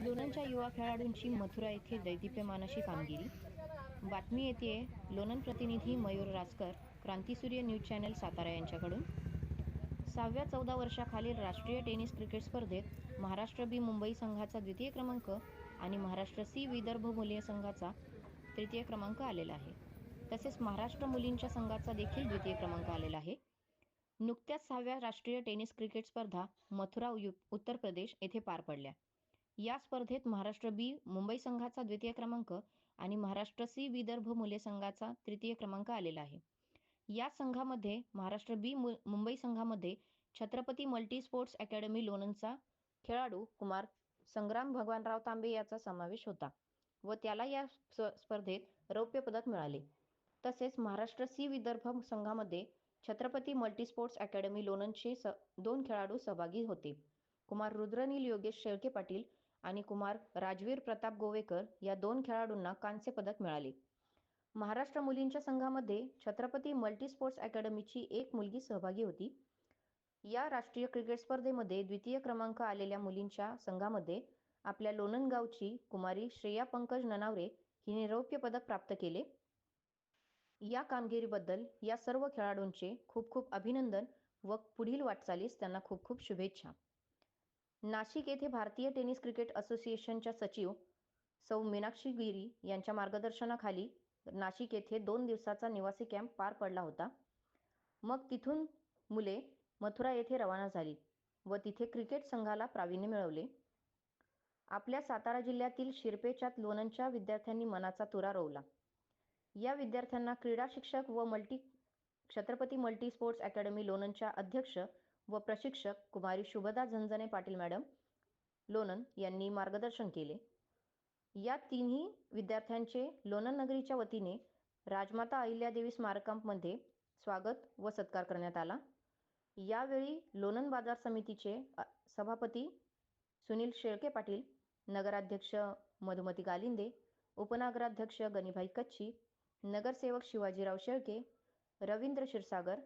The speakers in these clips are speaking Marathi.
युवा खेळाडूंची मथुरा येथे दैदिप्यमानाशी कामगिरी. बातमी येते लोणंद प्रतिनिधी मयूर रासकर क्रांतीसूर्य न्यूज चॅनल सातारा यांच्याकडून. सहाव्या चौदा वर्षाखालील राष्ट्रीय टेनिस क्रिकेट स्पर्धेत महाराष्ट्र बी मुंबई संघाचा द्वितीय क्रमांक आणि महाराष्ट्र सी विदर्भ मुलीय संघाचा तृतीय क्रमांक आलेला आहे. तसेच महाराष्ट्र मुलींच्या संघाचा देखील द्वितीय क्रमांक आलेला आहे. नुकत्याच सहाव्या राष्ट्रीय टेनिस क्रिकेट स्पर्धा मथुरा यु उत्तर प्रदेश येथे पार पडल्या. या स्पर्धेत महाराष्ट्र बी मुंबई संघाचा द्वितीय क्रमांक आणि महाराष्ट्र सी विदर्भ मुले संघाचा तृतीय क्रमांक आलेला आहे. या संघामध्ये महाराष्ट्र बी मुंबई संघामध्ये छत्रपती मल्टी स्पोर्ट्स अकॅडमी लोणंदचा खेळाडू कुमार संग्राम भगवानराव तांबे याचा समावेश होता व त्याला या स्पर्धेत रौप्य पदक मिळाले. तसेच महाराष्ट्र सी विदर्भ संघामध्ये छत्रपती मल्टी स्पोर्ट्स अकॅडमी लोणंदचे स दोन खेळाडू सहभागी होते. कुमार रुद्रनील योगेश शेळके पाटील आणि कुमार राजवीर प्रताप गोवेकर या दोन खेळाडूंना कांस्य पदक मिळाले. महाराष्ट्र मुलींच्या संघामध्ये छत्रपती मल्टी स्पोर्ट्स अकॅडमीची एक मुलगी सहभागी होती. या राष्ट्रीय क्रिकेट स्पर्धेमध्ये द्वितीय क्रमांक आलेल्या मुलींच्या संघामध्ये आपल्या लोणंदगावची कुमारी श्रेया पंकज ननावरे हिने रौप्य पदक प्राप्त केले. या कामगिरीबद्दल या सर्व खेळाडूंचे खूप खूप अभिनंदन व पुढील वाटचालीस त्यांना खूप खूप शुभेच्छा. नाशिक येथे भारतीय टेनिस क्रिकेट असोसिएशनच्या सचिव सौ मीनाक्षी गिरी यांच्या मार्गदर्शनाखाली नाशिक येथे दोन दिवसाचा निवासी कॅम्प पार पडला होता. मग तिथून मुले मथुरा येथे रवाना झाली व तिथे क्रिकेट संघाला प्रावीण्य मिळवले. आपल्या सातारा जिल्ह्यातील शिरपेच्यात लोणंदच्या विद्यार्थ्यांनी मनाचा तुरा रोवला. या विद्यार्थ्यांना क्रीडा शिक्षक व multi Chhatrapati multi sports academy लोणंदच्या अध्यक्ष व प्रशिक्षक कुमारी शुभदा झंझने पाटील मॅडम लोणन यांनी मार्गदर्शन केले. या तिन्ही विद्यार्थ्यांचे लोणन नगरीच्या वतीने राजमाता अहिल्यादेवी स्मारकामध्ये स्वागत व सत्कार करण्यात आला. यावेळी लोणंद बाजार समितीचे सभापती सुनील शेळके पाटील नगराध्यक्ष मधुमती गालिंदे उपनगराध्यक्ष गणिभाई कच्छी नगरसेवक शिवाजीराव शेळके रवींद्र क्षीरसागर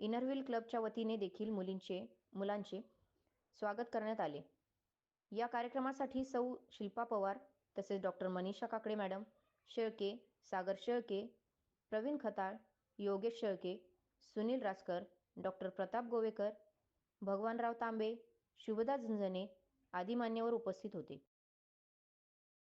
इनरव्हील क्लबच्या वतीने देखील मुलींचे मुलांचे स्वागत करण्यात आले. या कार्यक्रमासाठी सौ शिल्पा पवार तसेच doctor Manisha Kakade madam Shelke Sagar Shelke Pravin Khatal Yogesh Shelke Sunil Raskar doctor Pratap Govekar Bhagwanrao Tambe Shubhada Zunzane आदी मान्यवर उपस्थित होते.